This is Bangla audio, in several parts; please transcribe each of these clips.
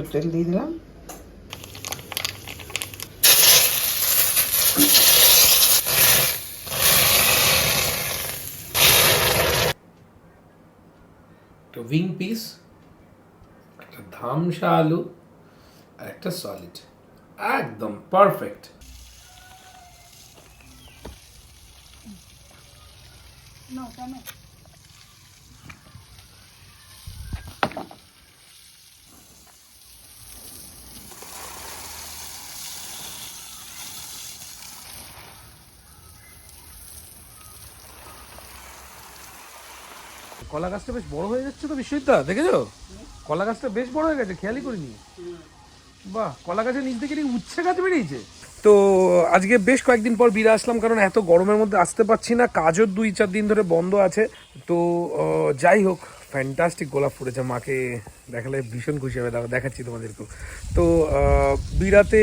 সর্ষের তেল দিয়ে দিলাম। একটা উইং পিস একটা ধামসা আলু আর একটা সলিড একদম পারফেক্ট কলা গাছটা বেশ বড় হয়ে যাচ্ছে তো বিশ্বজিৎদা দেখেছ? কলা গাছটা বেশ বড় হয়ে গেছে খেয়ালই করিনি। বাহ কলা গাছের নিচ থেকে উচ্ছে গাছ বেরিয়েছে। তো আজকে বেশ কয়েকদিন পর বিরা আসলাম কারণ এত গরমের মধ্যে আসতে পারছি না কাজও দুই চার দিন ধরে বন্ধ আছে। তো যাই হোক ফ্যান্টাস্টিক গোলাপ ফুটেছে মাকে দেখালে ভীষণ খুশি হবে দাঁড়াও, দেখাচ্ছি তোমাদেরকেও। তো বিরাতে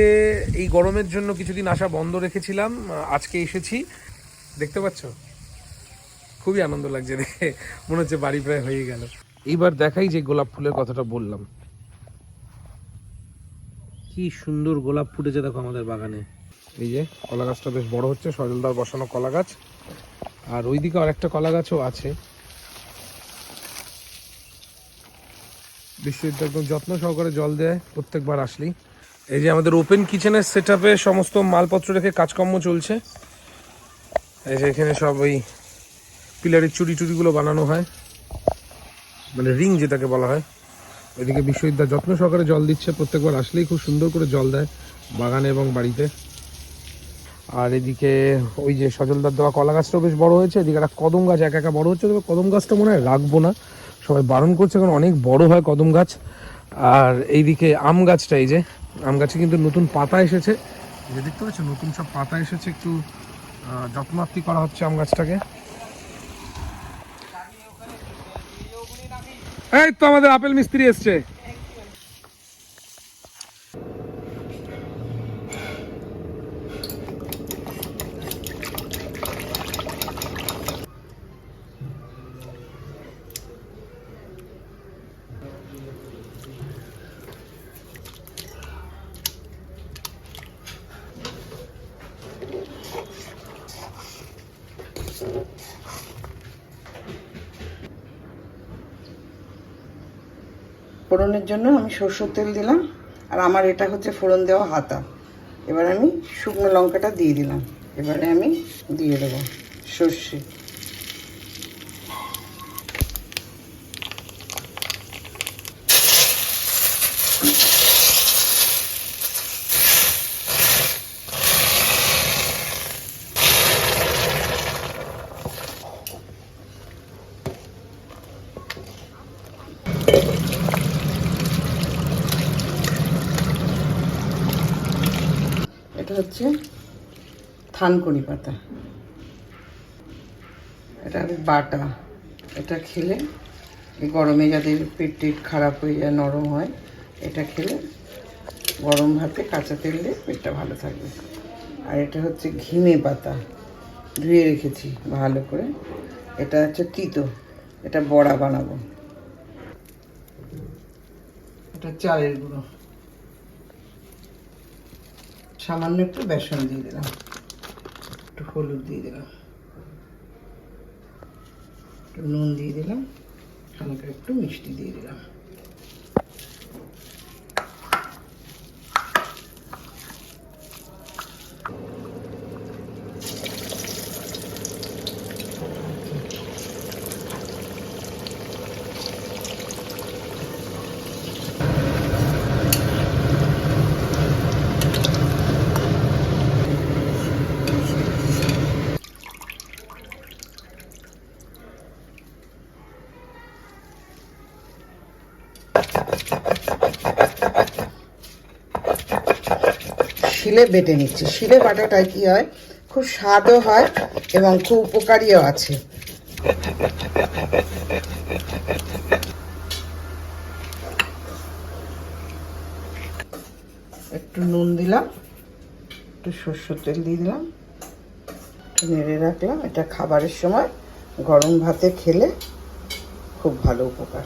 এই গরমের জন্য কিছুদিন আসা বন্ধ রেখেছিলাম আজকে এসেছি দেখতে পাচ্ছ? খুবই আনন্দ লাগছে দেখে মনে হচ্ছে বাড়ি প্রায় হয়ে গেল। এইবার দেখাই যে গোলাপ ফুলের কথাটা বললাম। কি সুন্দর গোলাপ ফুটেছে দেখো আমাদের বাগানে। এই যে কলা গাছটা বেশ বড় হচ্ছে সজলদার বসানো কলা গাছ। আর ওইদিকে আর একটা কলা গাছও আছে। বিশ্বজিৎ একদম যত্ন সহকারে জল দেয় প্রত্যেকবার আসলেই। এই যে আমাদের ওপেন কিচেনের সেট সমস্ত মালপত্র রেখে কাজকর্ম চলছে। এই যে এখানে সব ওই পিলারের চুরি টুরিগুলো বানানো হয়। মানে রিং যেটাকে বলা হয়। এদিকে বিশ্ববিদ্যালয় যত্ন সহকারে জল দিচ্ছে। প্রত্যেকবার আসলেই খুব সুন্দর করে জল দেয় বাগানে এবং বাড়িতে। আর এদিকে ওই যে সজলদার দেওয়া কলা গাছটাও বেশ বড় হয়েছে। এদিকে একটা কদম গাছ একা একা বড় হচ্ছে। তবে কদম গাছটা মনে হয় রাখব না। সবাই বারণ করছে কারণ অনেক বড় হয় কদম গাছ। আর এইদিকে আম গাছটা এই যে, আম গাছে কিন্তু নতুন পাতা এসেছে। যে দেখতে পাচ্ছ, নতুন সব পাতা এসেছে। একটু যত্নার্থী করা হচ্ছে আম গাছটাকে। এই তো আমাদের আপেল মিস্ত্রি এসছে। ফোড়নের জন্য আমি সর্ষের তেল দিলাম, আর আমার এটা হচ্ছে ফোড়ন দেওয়া হাতা। এবার আমি শুকনো লঙ্কাটা দিয়ে দিলাম। এবারে আমি দিয়ে দেবো সর্ষে এটা হচ্ছে থানকুনি পাতা। এটা বাটা। এটা খেলে গরমে যাদের পেট টেট খারাপ হয়ে যায়, নরম হয়, এটা খেলে গরম ভাতে কাঁচা তেল দিয়ে পেটটা ভালো থাকবে। আর এটা হচ্ছে ঘিমে পাতা। ধুয়ে রেখেছি ভালো করে। এটা হচ্ছে তিতো। এটা বড়া বানাবো। এটা চালের গুঁড়ো। সামান্য একটু বেসন দিয়ে দিলাম। একটু হলুদ দিয়ে দিলাম। একটু নুন দিয়ে দিলাম। হালকা একটু মিষ্টি দিয়ে দিলাম। শিলে বেটে নিচ্ছি। শিলে বাটাটায় কি হয়? খুব স্বাদও হয় এবং খুব উপকারীও আছে। একটু নুন দিলাম, একটু সর্ষের তেল দিয়ে দিলাম, একটু নেড়ে রাখলাম। এটা খাবারের সময় গরম ভাতে খেলে খুব ভালো উপকার।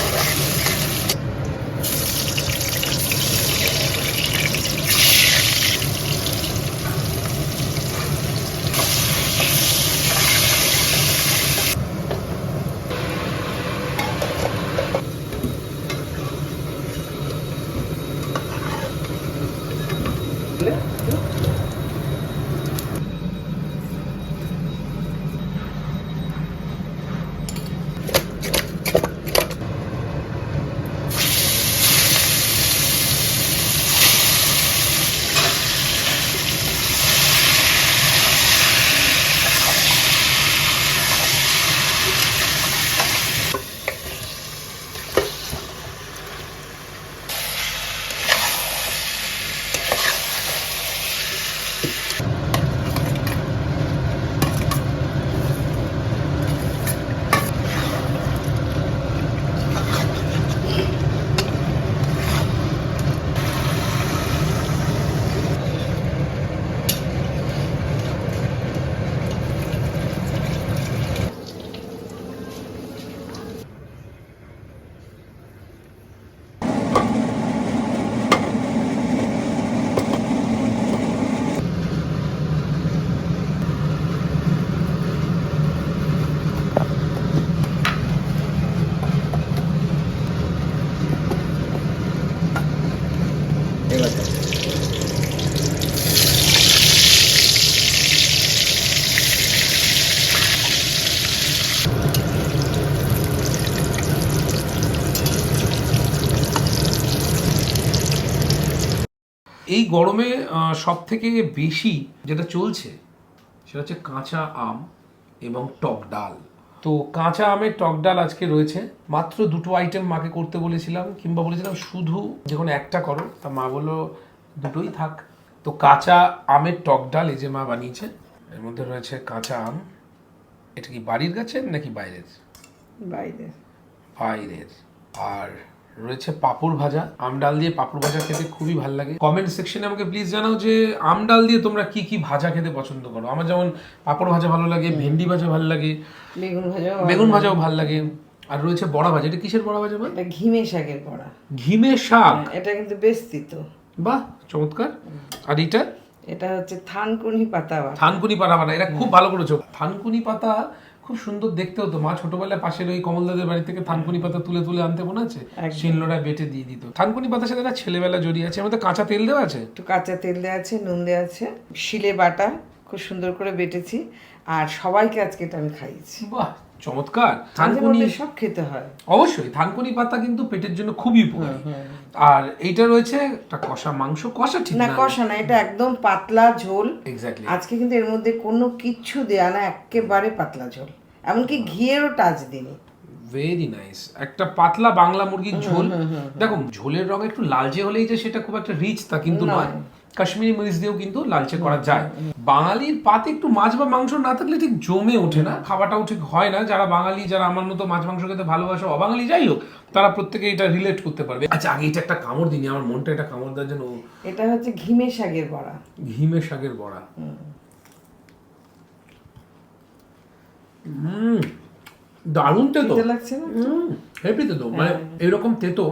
এই গরমে সব থেকে বেশি যেটা চলছে সেটা হচ্ছে কাঁচা আম এবং টক ডাল। তো কাঁচা আমের টক ডাল আজকে রয়েছে। মাত্র দুটো আইটেম মাকে করতে বলেছিলাম কিংবা বলেছিলাম শুধু যে কোনো একটা করো তা মা বলল দুটোই থাক। তো কাঁচা আমের টক ডাল এই যে মা বানিয়েছে এর মধ্যে রয়েছে কাঁচা আম। এটা কি বাড়ির গাছের নাকি বাইরের? বাইরের। বাইরের। আর রয়েছে পাঁপড় ভাজা আম ডাল দিয়ে পাপড় ভাজা খেতে খুবই ভালো লাগে। কমেন্ট সেকশনে আমাকে প্লিজ জানাও যে আম ডাল দিয়ে তোমরা কি কি ভাজা খেতে পছন্দ করো। আমার যেমন পাঁপড় ভাজা ভালো লাগে ভেন্ডি ভাজা ভালো লাগে বেগুন ভাজা বেগুন ভাজাও ভালো লাগে আর রয়েছে বড়া ভাজা। এটা কিসের বড়া ভাজা? এটা ঘিমে শাকের বড়া। ঘিমে শাক? এটা কিন্তু বেশ তিতো বাহ চমৎকার। আর এটা এটা হচ্ছে থানকুনি পাতা থানকুনি পাতা বাটা এটা খুব ভালো করেছ। থানকুনি পাতা খুব সুন্দর দেখতে হতো মা ছোটবেলায় পাশের ওই কমলদাদের বাড়ি থেকে থানকুনি পাতা তুলে তুলে আনতে মনে আছে? শিলনোড়ায় বেটে দিয়ে দিত। থানকুনি পাতার সাথে একটা ছেলেবেলা জড়িয়ে আছে। আমাদের কাঁচা তেল দেওয়া আছে? একটু কাঁচা তেল দেওয়া আছে নুন দেওয়া আছে। শিলে বাটা খুব সুন্দর করে বেটেছি। আর সবাইকে আজকে এটা আমি খাইয়েছি। বাহ চমৎকার। থানকুনি সব খেতে হয়। অবশ্যই থানকুনি পাতা কিন্তু পেটের জন্য খুবই উপকারী। আর এইটা রয়েছে একটা কষা মাংস। কষা ঠিক না না? কষা না এটা একদম পাতলা ঝোল। এক্স্যাক্টলি আজকে কিন্তু এর মধ্যে কোনো কিচ্ছু দেয়া না একেবারে পাতলা ঝোল। এমনকি ঘিয়েরও টাচ দিনি ভেরি নাইস একটা পাতলা বাংলা মুরগির ঝোল। দেখো ঝোলের রং একটু লালচে হলেই যে সেটা খুব একটা রিচ তা কিন্তু নয়। কাশ্মীরি মরিচ দিয়েও কিন্তু লালচে করা যায়। বাঙালির পাতে একটু মাছ বা মাংস না থাকলে ঠিক জমে ওঠে না। খাওয়াটাও ঠিক হয় না। যারা বাঙালি যারা আমার মতো মাছ মাংস খেতে ভালোবাসে অবাঙালি যাই হোক তারা প্রত্যেকে এটা রিলেট করতে পারবে। আচ্ছা আগে এটা একটা কামড় দিনি আমার মনটা এটা কামড় দেওয়ার জন্য এটা হচ্ছে ঘিমে শাকের বড়া। ঘিমে শাকের বড়া হুম দারুণ তেতো। লাগছে হেভি তেতো। মানে এরকম তেতো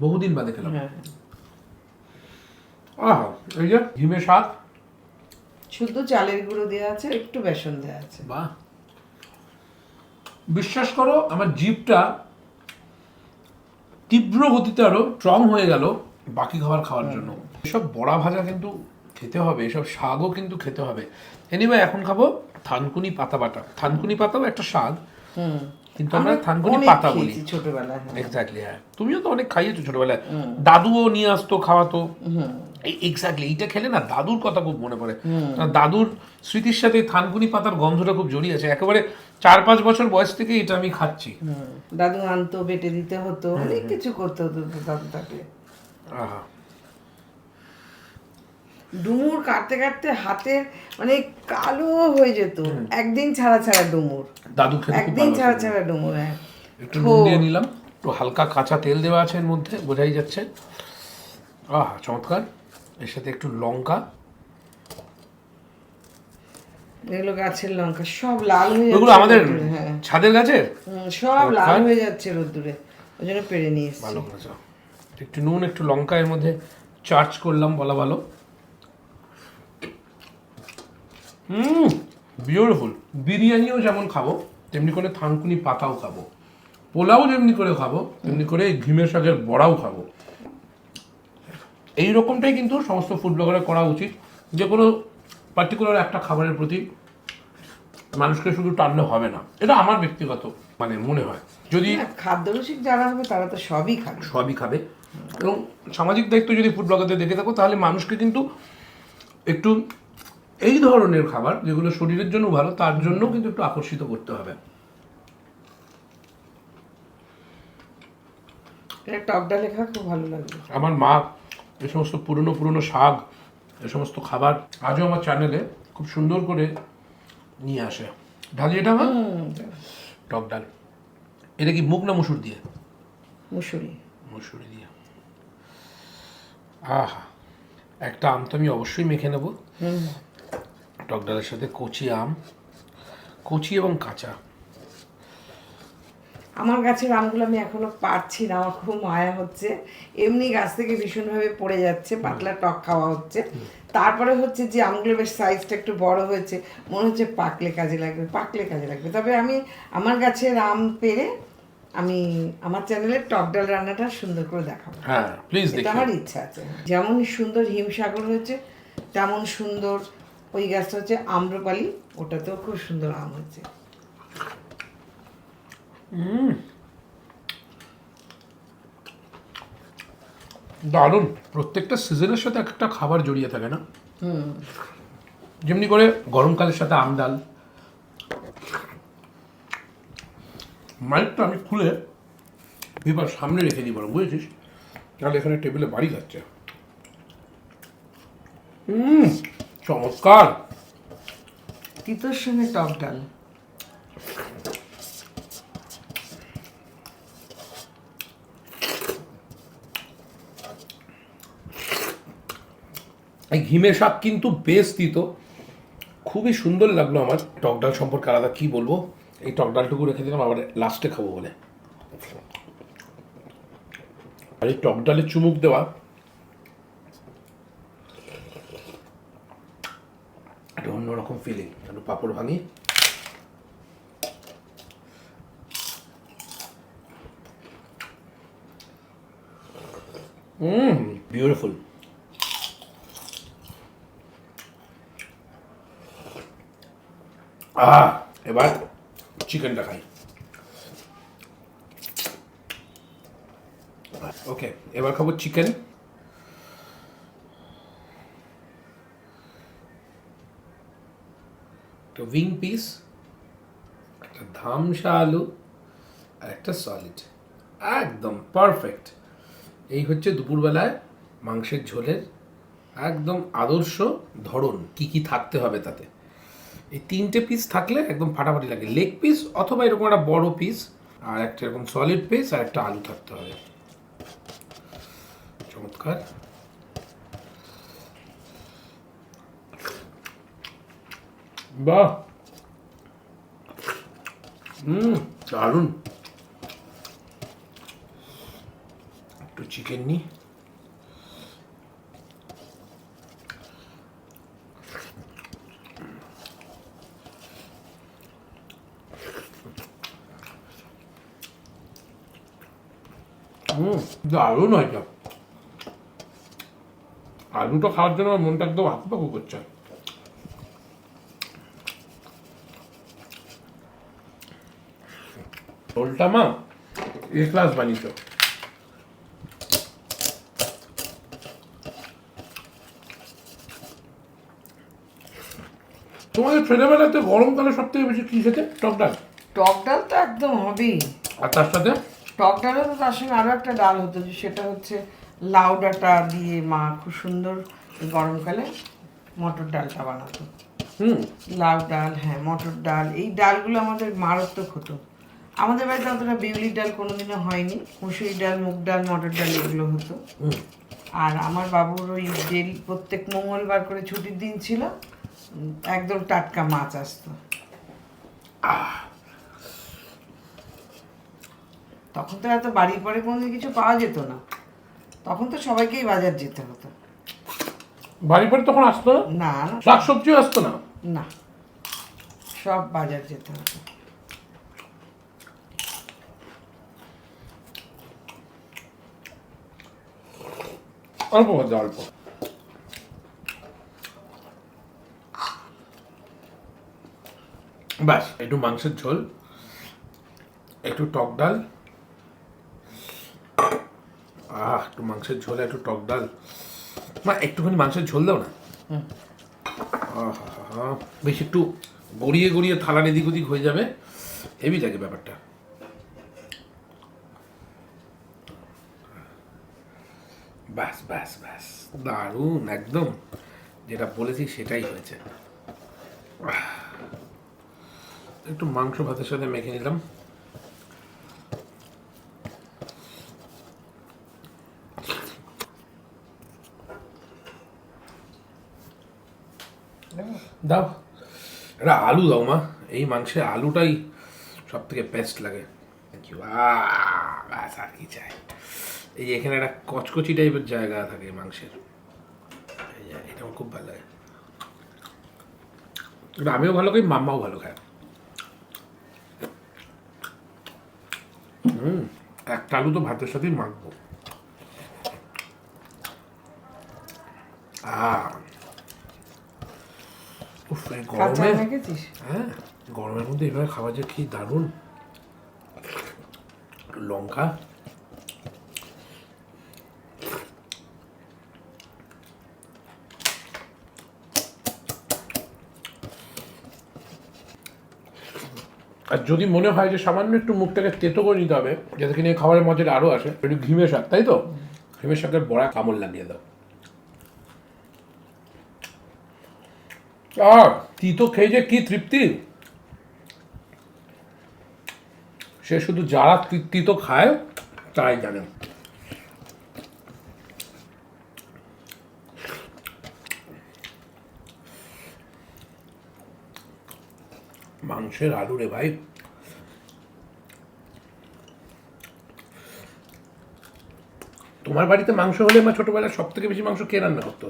বহুদিন বাদে খেলাম। হ্যাঁ। আহ এই যে ঘিমে শাক শুধু চালের গুঁড়ো দেওয়া আছে একটু বেসন দেওয়া আছে। বাহ। বিশ্বাস করো আমার জিভটা তীব্র গতিতে আরও স্ট্রং হয়ে গেল বাকি খাবার খাওয়ার জন্য। এসব বড়া ভাজা কিন্তু খেতে হবে এসব শাকও কিন্তু খেতে হবে। এনিওয়ে এখন খাব থানকুনি পাতা বাটা। থানকুনি পাতাও একটা হুম। কিন্তু আমরা থানকুনি পাতা বলি। ছোটবেলায়। এক্স্যাক্টলি হ্যাঁ। তুমিও তো অনেক খাইয়েছো ছোটবেলায়। দাদুও নিয়ে আসতো খাওয়াতো। এক্স্যাক্টলি এইটা খেলে না দাদুর কথা খুব মনে পড়ে। দাদুর স্মৃতির সাথে থানকুনি পাতার গন্ধটা খুব জড়িয়ে আছে। একেবারে চার পাঁচ বছর বয়স থেকে এটা আমি খাচ্ছি। দাদু আনতো বেটে দিতে হতো অনেক কিছু করতে হতো দাদু থাকলে আহা। ডুমুর কাটতে কাটতে হাতে মানে কালো হয়ে যেত। একদিন ছাড়া ছাড়া ডুমুর। দাদু একদিন ছাড়া ছাড়া ডুমুর হ্যাঁ। একটু নুন দিয়ে নিলাম। একটু হালকা কাঁচা তেল দেওয়া আছে এর মধ্যে বোঝাই যাচ্ছে। আহ চমৎকার। এর সাথে একটু লঙ্কা। এগুলো গাছের লঙ্কা সব লাল হয়ে যাচ্ছে আমাদের হ্যাঁ। ছাদের গাছের সব লাল হয়ে যাচ্ছে রোদ্দুরে। ওই জন্য পেরে নিয়ে ভালো করেছ। একটু নুন একটু লঙ্কা এর মধ্যে চার্জ করলাম বলা ভালো। হুম বিউটিফুল বিরিয়ানিও যেমন খাব তেমনি করে থানকুনি পাতাও খাব। পোলাও যেমনি করে খাব তেমনি করে ঘিমের শাকের বড়াও খাব। এই রকমটাই কিন্তু সমস্ত ফুড ব্লগারের করা উচিত। যে কোনো পার্টিকুলার একটা খাবারের প্রতি মানুষকে শুধু টানলে হবে না। এটা আমার ব্যক্তিগত মানে মনে হয়। যদি হ্যাঁ, খাদ্যরসিক যারা হবে তারা তো সবই খাবে। সবই খাবে। এবং সামাজিক দায়িত্ব যদি ফুড ব্লগারদের দেখে থাকো তাহলে মানুষকে কিন্তু একটু এই ধরনের খাবার যেগুলো শরীরের জন্য ভালো তার জন্য কিন্তু একটু আকর্ষিত করতে হবে। টক ডালে খুব ভালো লাগবে আমার মা এই সমস্ত পুরনো পুরনো শাক এ সমস্ত খাবার আজও আমার চ্যানেলে খুব সুন্দর করে নিয়ে আসে। ঢালি এটা আমার টক ডাল। এটা কি মুগ না মুসুর দিয়ে? মুসুরি। মুসুরি দিয়ে। আহা একটা আম তো আমি অবশ্যই মেখে নেব। টক ডালের সাথে কচি আম কচি এবং কাঁচা। আমার গাছের আমগুলো আমি এখনও পারছি না আমার খুব মায়া হচ্ছে। এমনি গাছ থেকে ভীষণভাবে পড়ে যাচ্ছে পাতলা টক খাওয়া হচ্ছে। তারপরে হচ্ছে যে আমগুলো বেশ সাইজটা একটু বড় হয়েছে মনে হচ্ছে পাকলে কাজে লাগবে পাকলে কাজে লাগবে। তবে আমি আমার গাছের আম পেরে আমি আমার চ্যানেলে টক ডাল রান্নাটা সুন্দর করে দেখাবো। হ্যাঁ প্লিজ আমার ইচ্ছা আছে। যেমন সুন্দর হিমসাগর হয়েছে তেমন সুন্দর ওই গাছটা হচ্ছে আম্রপালি ওটাতেও খুব সুন্দর আম হচ্ছে দারুণ। প্রত্যেকটা সিজনের সাথে একটা খাবার জড়িয়ে থাকে না? হুম। যেমনি করে গরমকালের সাথে আম ডাল। মাইকটা আমি খুলে বিবার সামনে রেখে দিই বরং বুঝেছিস? তাহলে এখানে টেবিলে বাড়ি খাচ্ছে। হুম। চমৎকার। তিতোর সঙ্গে টক ডাল। এই ঘিমে শাক কিন্তু বেশ দিত খুবই সুন্দর লাগল আমার টক ডাল সম্পর্কে আলাদা কি বলব। এই টক ডালটুকু রেখে দিলাম আবার লাস্টে খাব বলে। আর এই টক ডালে চুমুক দেওয়া একটা অন্যরকম ফিলিং একটু পাপড় ভাঙি হুম বিউটিফুল আহ এবার চিকেনটা খাই ওকে এবার খাব চিকেন একটা উইং পিস একটা ধামসা আলু আর একটা সলিড একদম পারফেক্ট এই হচ্ছে দুপুরবেলায় মাংসের ঝোলের একদম আদর্শ ধরন, কি কি থাকতে হবে তাতে। এই তিনটে পিস থাকলে একদম ফাটাফাটি লাগে। লেগ পিস অথবা এরকম একটা বড় পিস আর একটা এরকম সলিড পিস আর একটা আলু থাকতে হবে। চমৎকার। বাহ হুম দারুণ একটু চিকেন নিই হুম দারুণ হয়েছে আলুটা খাওয়ার জন্য আমার মনটা একদম হাঁকু পাকু করছে ঝোলটা মা এ ক্লাস বানিয়েছ তোমাদের ছেলেবেলাতে গরমকালে সব থেকে বেশি কি খেতে টক ডাল টক ডাল তো একদম হবেই আর তার সাথে টক ডালও তো তার সঙ্গে আরও একটা ডাল হতো যে সেটা হচ্ছে লাউ ডাঁটা দিয়ে মা খুব সুন্দর গরমকালে মটর ডালটা বানাতো হুম লাউ ডাল হ্যাঁ মটর ডাল এই ডালগুলো আমাদের মারাত্মক হতো আমাদের বাড়িতে অতটা বিউলির ডাল কোনোদিনও হয়নি। মুসুরি ডাল মুগ ডাল মটর ডাল এগুলো হতো। আর আমার বাবুর ওই ডেলি প্রত্যেক মঙ্গলবার করে ছুটির দিন ছিল একদম টাটকা মাছ আসতো। তখন তো এত বাড়ির পরে কোনো কিছু পাওয়া যেত না। তখন তো সবাইকেই বাজার যেতে হতো। বাড়ি বাড়ি তখন আসতো না? না না। শাক সবজিও আসতো না? না সব বাজার যেতে হতো। অল্প মধ্যে অল্প। ব্যাস একটু মাংসের ঝোল একটু টক ডাল। আহ একটু মাংসের ঝোল একটু টক ডাল। মা একটুখানি মাংসের ঝোল দাও না। আহা, বেশ একটু গড়িয়ে গড়িয়ে থালার এদিক ওদিক হয়ে যাবে। হেভি লাগে ব্যাপারটা। ব্যাস ব্যাস ব্যাস। দারুণ, একদম। যেটা বলেছি সেটাই হয়েছে। একটু মাংস ভাতের সাথে মেখে নিলাম। দাও। এটা আলু দাও, মা। এই মাংসে আলুটাই সব থেকে বেস্ট লাগে থ্যাংক ইউ আর কি চাই। এই যে এখানে একটা কচকচি টাইপের জায়গা থাকে মাংসের। এটা আমার খুব ভালো লাগে। আমিও ভালো খাই মাম্মাও ভালো খায়। হুম একটা আলু তো ভাতের সাথেই মাখবো। গরমে হ্যাঁ গরমের মধ্যে এভাবে খাওয়া যে কি দারুণ। লঙ্কা। আর যদি মনে হয় যে সামান্য একটু মুখটাকে তেতো করে নিতে হবে, যাতে কিনে খাবারের মজাটা আরও আসে, একটু ঘিমের শাক, তাই তো? ঘিমের শাকের বড়া কামড় লাগিয়ে দাও। আর তিতো খেয়ে যে কি তৃপ্তি? সে শুধু যারা তিতো খায় তাই জানে। মাংসের আলু রে ভাই। তোমার বাড়িতে মাংস হলে মা ছোটবেলায় সব থেকে বেশি মাংস কে রান্না করতো?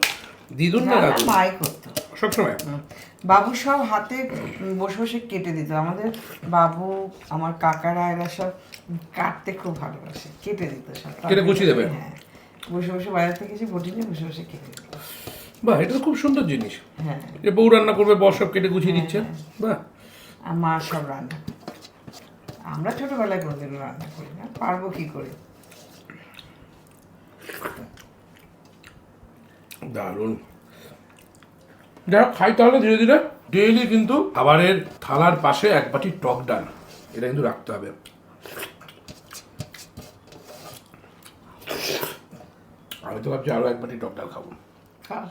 দিদুন না দাদু মাই করতো। সবসময়? বাবু সব হাতে বসে বসে কেটে দিত। আমাদের বাবু আমার কাকারা এরা সব কাটতে খুব ভালোবাসে। কেটে দিত সব। কেটে গুছিয়ে দেবে? হ্যাঁ। বসে বসে বাজার থেকে এসে বটি নিয়ে বসে বসে কেটে দিত। বাহ এটা তো খুব সুন্দর জিনিস। হ্যাঁ। যে বউ রান্না করবে বস সব কেটে গুছিয়ে দিচ্ছে বাহ। আর মা সব রান্না। আমরা ছোটবেলায় কোনোদিনও রান্না করি না পারব কি করে? দারুণ। যাই খাই তাহলে ধীরে ধীরে। ডেইলি কিন্তু খাবারের থালার পাশে এক বাটি টক ডাল এটা কিন্তু রাখতে হবে। আমি তো ভাবছি আরও এক বাটি টক ডাল খাব। খাও